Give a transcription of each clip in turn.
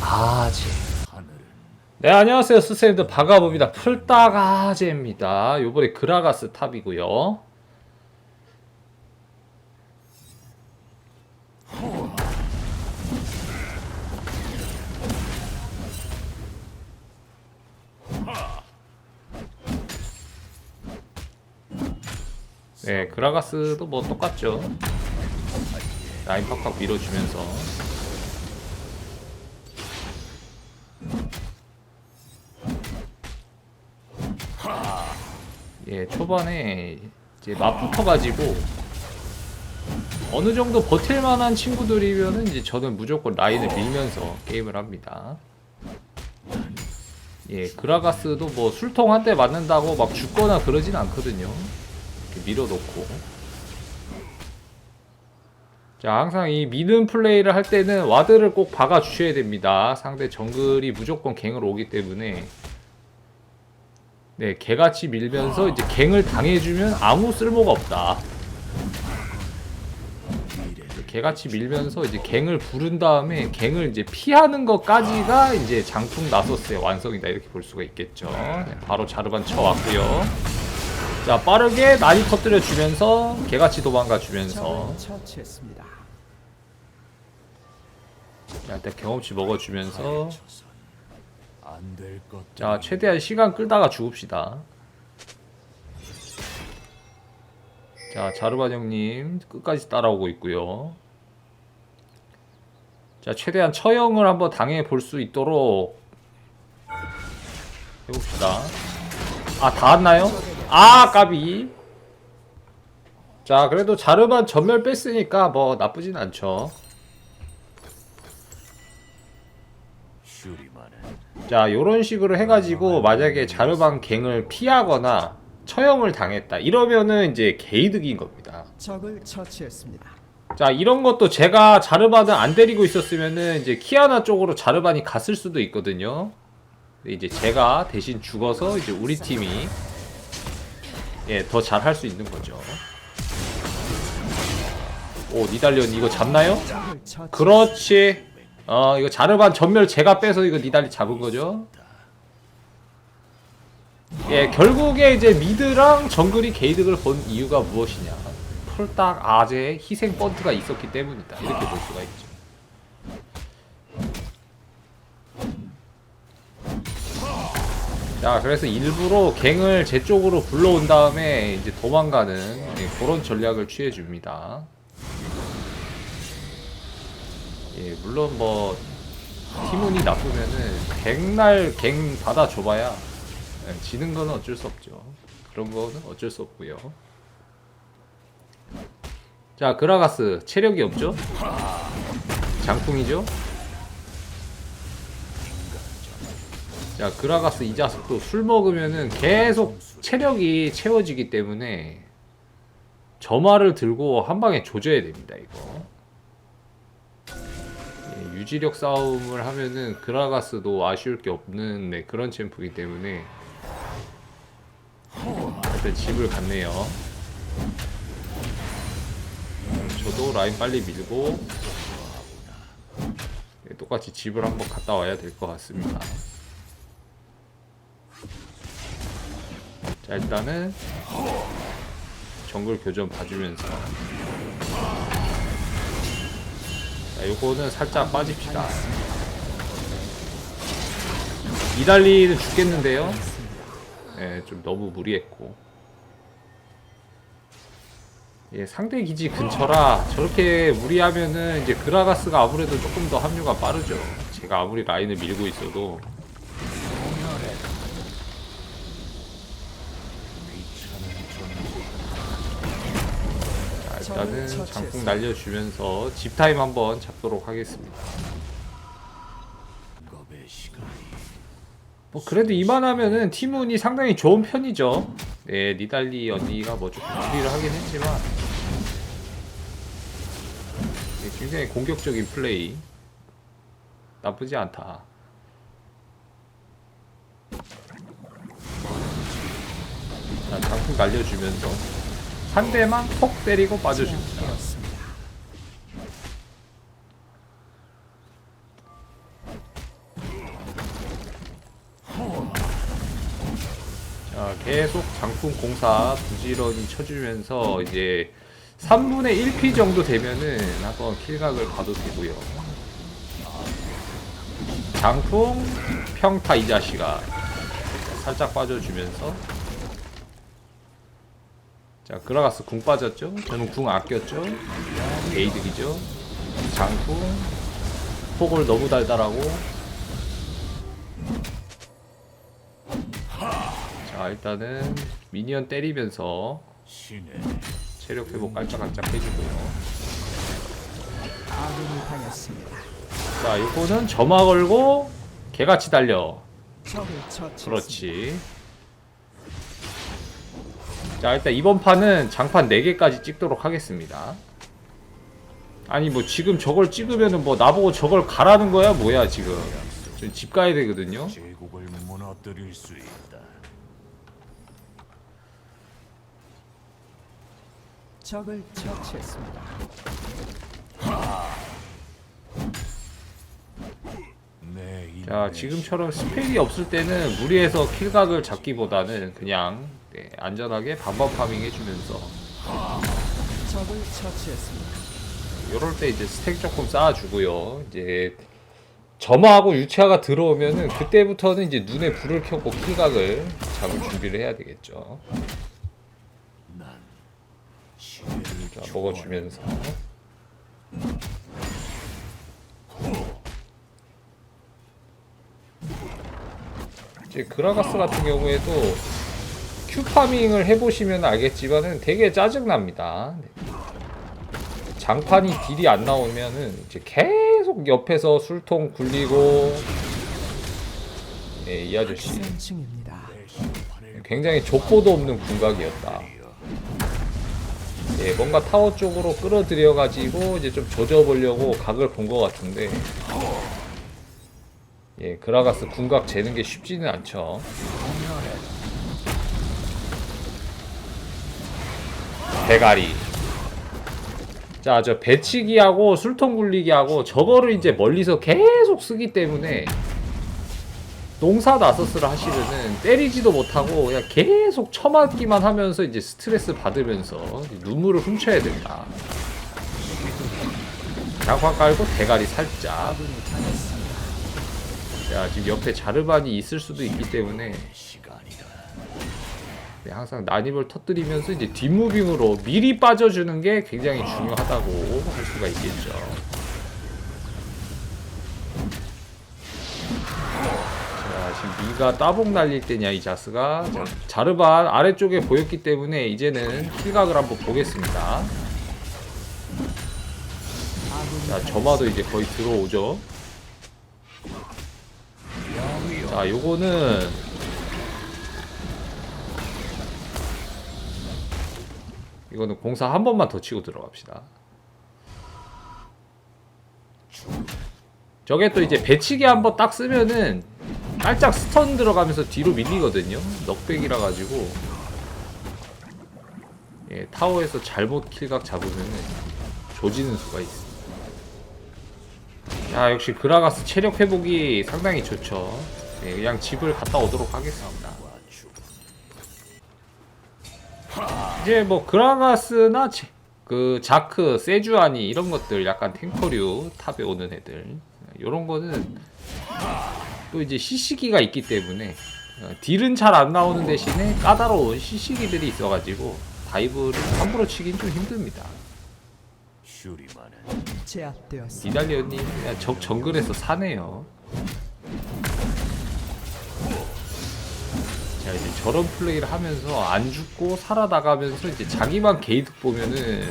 아재. 네 안녕하세요. 스세인드 바가봅니다. 풀따가제입니다. 요번에 그라가스 탑이고요. 네 그라가스도 뭐 똑같죠. 라인 팍팍 밀어주면서 예, 초반에 이제 맞붙어 가지고 어느 정도 버틸 만한 친구들이면은 이제 저는 무조건 라인을 밀면서 게임을 합니다. 예, 그라가스도 뭐 술통 한 대 맞는다고 막 죽거나 그러진 않거든요. 이렇게 밀어놓고. 자, 항상 이 미는 플레이를 할 때는 와드를 꼭 박아주셔야 됩니다. 상대 정글이 무조건 갱을 오기 때문에 네, 개같이 밀면서 이제 갱을 당해주면 아무 쓸모가 없다. 개같이 밀면서 이제 갱을 부른 다음에 갱을 이제 피하는 것까지가 이제 장풍 나소스의 완성이다 이렇게 볼 수가 있겠죠. 네, 바로 자르반 쳐왔고요. 자 빠르게 난이 터뜨려 주면서 개같이 도망가 주면서. 자 일단 경험치 먹어주면서. 자 최대한 시간 끌다가 죽읍시다. 자 자르반 형님 끝까지 따라오고 있고요. 자 최대한 처형을 한번 당해 볼 수 있도록 해봅시다. 아다 왔나요? 아 까비. 자 그래도 자르반 전멸 뺐으니까 뭐 나쁘진 않죠. 자 요런 식으로 해가지고 만약에 자르반 갱을 피하거나 처형을 당했다 이러면은 이제 개이득인 겁니다 적을 처치했습니다. 자 이런 것도 제가 자르반을 안 데리고 있었으면은 이제 키아나 쪽으로 자르반이 갔을 수도 있거든요 근데 이제 제가 대신 죽어서 이제 우리 팀이 예더 잘 할 수 있는 거죠 오 니달리언 이거 잡나요? 적을 처치. 그렇지 어 이거 자르반 전멸 제가 빼서 이거 니달리 잡은 거죠? 예 결국에 이제 미드랑 정글이 게이득을 본 이유가 무엇이냐? 폴딱 아재의 희생 번트가 있었기 때문이다. 이렇게 볼 수가 있죠. 자 그래서 일부러 갱을 제 쪽으로 불러온 다음에 이제 도망가는 예, 그런 전략을 취해 줍니다 예, 물론 뭐 팀운이 나쁘면은 갱날 갱 받아 줘봐야 예, 지는 거는 어쩔 수 없죠. 그런 거는 어쩔 수 없고요. 자 그라가스 체력이 없죠? 장풍이죠? 자 그라가스 이 자식도 술 먹으면은 계속 체력이 채워지기 때문에 점화를 들고 한 방에 조져야 됩니다 이거. 예, 유지력 싸움을 하면은 그라가스도 아쉬울 게 없는 네, 그런 챔프이기 때문에 일단 집을 갔네요. 음, 저도 라인 빨리 밀고 네, 똑같이 집을 한번 갔다 와야 될 것 같습니다. 자 일단은 정글 교전 봐주면서 자, 요거는 살짝 빠집시다. 이달리는 죽겠는데요? 예, 좀 너무 무리했고. 예, 상대 기지 근처라 저렇게 무리하면은 이제 그라가스가 아무래도 조금 더 합류가 빠르죠. 제가 아무리 라인을 밀고 있어도. 자, 일단은 장풍 날려주면서 집 타임 한번 잡도록 하겠습니다. 뭐 그래도 이만하면은 팀운이 상당히 좋은 편이죠. 네, 니달리 언니가 뭐 조금 무리를 하긴 했지만 네, 굉장히 공격적인 플레이 나쁘지 않다. 자, 장풍 날려주면서 상대만 톡 때리고 빠져줍니다. 자, 계속 장풍 공사 부지런히 쳐주면서 이제 3분의 1피 정도 되면은 한번 킬각을 봐도 되고요. 장풍 평타 이 자식아 살짝 빠져주면서 자 그라가스 궁 빠졌죠? 저는 궁 아꼈죠? 에이득이죠? 장풍 폭을 너무 달달하고 자 일단은 미니언 때리면서 체력 회복 깔짝깔짝 해주고요. 자 이거는 점화 걸고 개같이 달려. 그렇지 자 일단 이번 판은 장판 4개까지 찍도록 하겠습니다. 아니 뭐 지금 저걸 찍으면은 뭐 나보고 저걸 가라는 거야? 뭐야 지금? 저집 가야 되거든요. 제국을 무너뜨릴 수 있다. 적을 처치했습니다. 내자 인내 지금처럼 스펠이 없을 때는 무리해서 킬각을 잡기보다는 그냥 네, 안전하게 반반 파밍 해주면서 적을 처치했습니다. 요럴 때 이제 스택 조금 쌓아주고요. 이제 점화하고 유치화가 들어오면은 그때부터는 이제 눈에 불을 켜고 킬각을 잡을 준비를 해야 되겠죠. 자 먹어주면서 이제 그라가스 같은 경우에도 큐 파밍을 해보시면 알겠지만은 되게 짜증납니다. 네. 장판이 딜이 안 나오면은 이제 계속 옆에서 술통 굴리고 예, 이 아저씨 굉장히 족보도 없는 궁각이었다. 예, 뭔가 타워 쪽으로 끌어들여 가지고 이제 좀 조져보려고 각을 본 것 같은데 예, 그라가스 궁각 재는 게 쉽지는 않죠. 대가리. 자, 저 배치기하고 술통 굴리기하고 저거를 이제 멀리서 계속 쓰기 때문에 농사 나서스를 하시면은 때리지도 못하고 그냥 계속 쳐맞기만 하면서 이제 스트레스 받으면서 눈물을 훔쳐야 된다. 장판 깔고 대가리 살짝. 자, 지금 옆에 자르반이 있을 수도 있기 때문에 항상 난입을 터뜨리면서 이제 뒷무빙으로 미리 빠져주는 게 굉장히 중요하다고 할 수가 있겠죠. 자, 지금 미가 따봉 날릴 때냐 이 자스가 자, 자르반 아래쪽에 보였기 때문에 이제는 킬각을 한번 보겠습니다. 자, 점화도 이제 거의 들어오죠. 자, 요거는 이거는 공사 한 번만 더 치고 들어갑시다. 저게 또 이제 배치기 한 번 딱 쓰면은 깔짝 스턴 들어가면서 뒤로 밀리거든요. 넉백이라 가지고 예, 타워에서 잘못 킬각 잡으면은 조지는 수가 있어. 자 역시 그라가스 체력 회복이 상당히 좋죠. 예, 그냥 집을 갔다 오도록 하겠습니다. 이제 뭐 그라가스나 제- 그 자크, 세주아니 이런 것들 약간 탱커류 탑에 오는 애들 이런 거는 또 이제 시시기가 있기 때문에 어, 딜은 잘 안 나오는 대신에 까다로운 시시기들이 있어가지고 다이브를 함부로 치긴 좀 힘듭니다. 슈리만은 제압되었습니다. 이달리언님 그냥 적 정글에서 사네요. 자 이제 저런 플레이를 하면서 안 죽고 살아나가면서 이제 자기만 게이득 보면은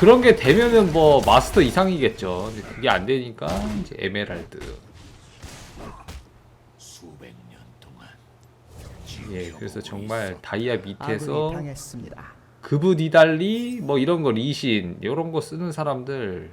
그런 게 되면은 뭐 마스터 이상이겠죠. 근데 그게 안 되니까 이제 에메랄드. 수백 년 동안 예, 그래서 정말 다이아 밑에서 아군이 당했습니다. 그브 니달리 뭐 이런 거 리신 이런 거 쓰는 사람들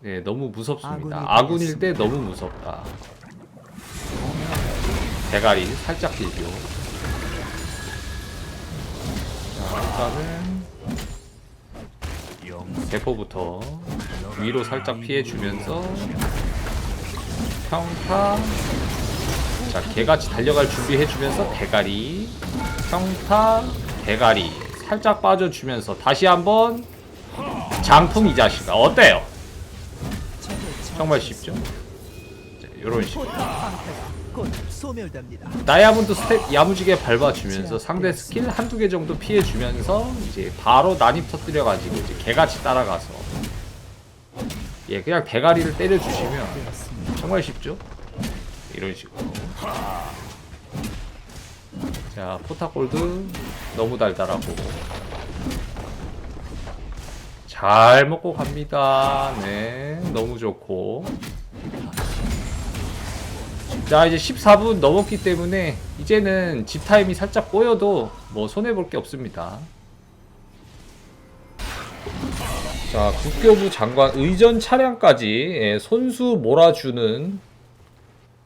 네, 너무 무섭습니다. 아군이 아군일 때. 너무 무섭다. 대가리 살짝 길죠. 자, 일단은 영 대포부터 위로 살짝 피해 주면서 평타 자 개같이 달려갈 준비해주면서 대가리 평타 대가리 살짝 빠져주면서 다시 한번 장풍 이 자식아 어때요? 정말 쉽죠? 자, 요런 식으로 곧 소멸됩니다. 다이아몬드 스텝 야무지게 밟아주면서 상대 스킬 한두 개 정도 피해주면서 이제 바로 난입 터뜨려가지고 이제 개같이 따라가서 예 그냥 대가리를 때려주시면 정말 쉽죠? 이런 식으로 자 포타골드 너무 달달하고 잘 먹고 갑니다 네 너무 좋고 자 이제 14분 넘었기 때문에 이제는 집 타임이 살짝 꼬여도 뭐 손해볼 게 없습니다. 자 국교부 장관 의전 차량까지 예, 손수 몰아주는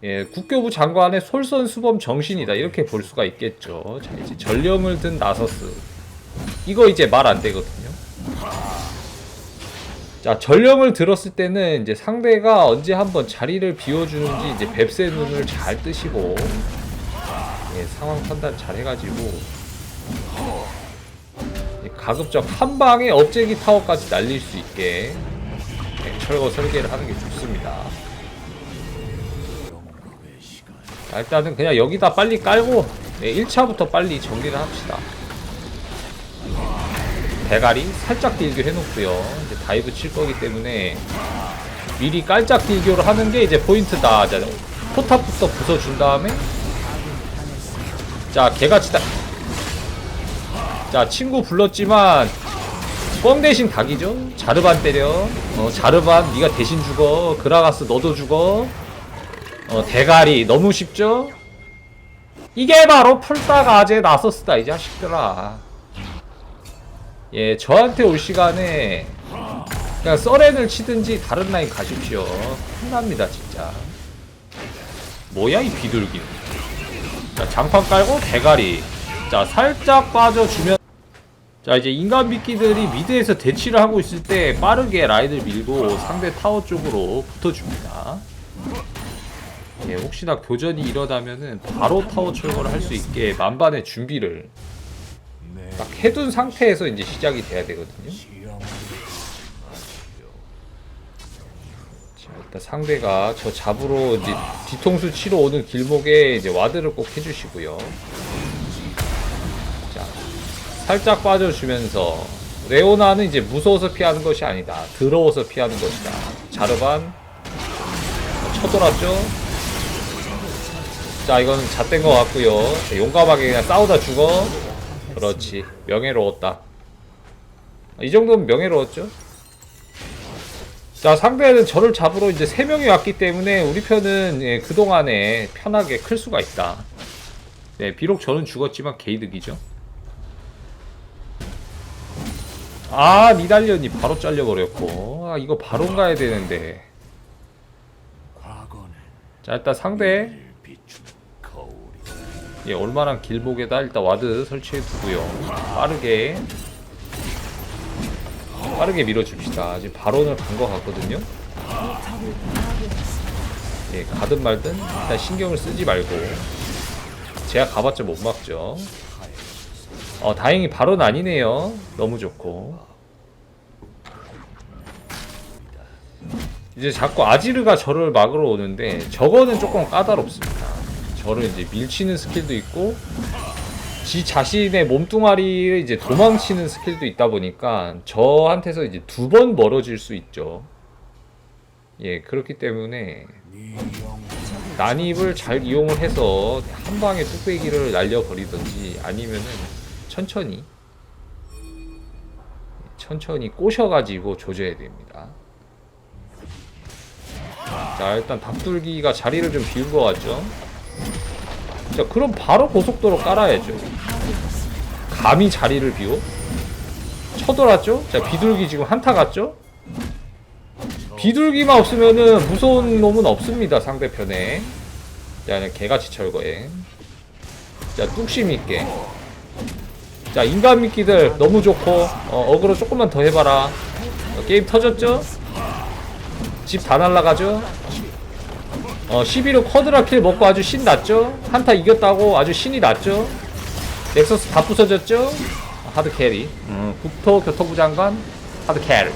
예, 국교부 장관의 솔선수범 정신이다. 이렇게 볼 수가 있겠죠. 자 이제 전령을 든 나서스. 이거 이제 말 안 되거든요 자 전령을 들었을 때는 이제 상대가 언제 한번 자리를 비워주는지 이제 뱁새 눈을 잘 뜨시고 예, 상황 판단 잘 해가지고 예, 가급적 한 방에 업제기 타워까지 날릴 수 있게 예, 철거 설계를 하는 게 좋습니다. 자, 일단은 그냥 여기다 빨리 깔고 예, 1차부터 빨리 정리를 합시다. 대가리 살짝 딜교 해놓고요. 이제 다이브 칠 거기 때문에 미리 깔짝 딜교를 하는 게 이제 포인트다. 자, 포탑부터 부숴준 다음에 자 개같이 다. 자 친구 불렀지만 뻥 대신 닭이죠. 자르반 때려. 어 자르반 네가 대신 죽어. 그라가스 너도 죽어. 어 대가리 너무 쉽죠? 이게 바로 풀다가제 나서스다 이 자식들아. 예, 저한테 올 시간에 그냥 써렌을 치든지 다른 라인 가십시오. 혼납니다, 진짜. 뭐야, 이 비둘기. 자, 장판 깔고 대가리. 자, 살짝 빠져주면. 자, 이제 인간 미끼들이 미드에서 대치를 하고 있을 때 빠르게 라인을 밀고 상대 타워 쪽으로 붙어줍니다. 예, 혹시나 교전이 일어나면은 바로 타워 철거를 할 수 있게 만반의 준비를 내 딱 해둔 상태에서 이제 시작이 돼야 되거든요. 자, 일단 상대가 저 잡으러 이제 뒤통수 치러 오는 길목에 이제 와드를 꼭 해주시고요. 자, 살짝 빠져주면서 레오나는 이제 무서워서 피하는 것이 아니다. 더러워서 피하는 것이다. 자르반 쳐돌았죠. 자, 이거는 잣된 것 같고요. 자, 용감하게 그냥 싸우다 죽어. 그렇지. 명예로웠다. 이 정도면 명예로웠죠? 자, 상대는 저를 잡으러 이제 3명이 왔기 때문에 우리 편은 예, 그동안에 편하게 클 수가 있다. 네, 비록 저는 죽었지만 개이득이죠. 아, 니달리언이 바로 잘려버렸고. 아, 이거 바로 가야 되는데. 자, 일단 상대, 예, 얼마나 길목에다 일단 와드 설치해 두고요. 빠르게. 빠르게 밀어줍시다. 지금 바론을 간 것 같거든요. 예, 가든 말든 일단 신경을 쓰지 말고 제가 가봤자 못 막죠. 어, 다행히 바론 아니네요. 너무 좋고. 이제 자꾸 아지르가 저를 막으러 오는데 저거는 조금 까다롭습니다. 저를 이제 밀치는 스킬도 있고 지 자신의 몸뚱아리를 이제 도망치는 스킬도 있다 보니까 저한테서 이제 두 번 멀어질 수 있죠. 예, 그렇기 때문에 난입을 잘 이용을 해서 한 방에 뚝배기를 날려버리든지 아니면은 천천히 천천히 꼬셔가지고 조져야 됩니다. 자 일단 닭둘기가 자리를 좀 비운 것 같죠? 자 그럼 바로 고속도로 깔아야죠. 감히 자리를 비워? 쳐돌았죠? 자 비둘기 지금 한타 갔죠? 비둘기만 없으면은 무서운 놈은 없습니다 상대편에 자 그냥 개같이 철거해 자 뚝심 있게 자 인간 미끼들 너무 좋고 어, 어그로 조금만 더 해봐라 어, 게임 터졌죠? 집 다 날라가죠? 어 11호 쿼드라 킬 먹고 아주 신 났죠? 한타 이겼다고 아주 신이 났죠? 넥서스 다 부서졌죠? 하드 캐리. 음, 국토 교통부 장관 하드 캐리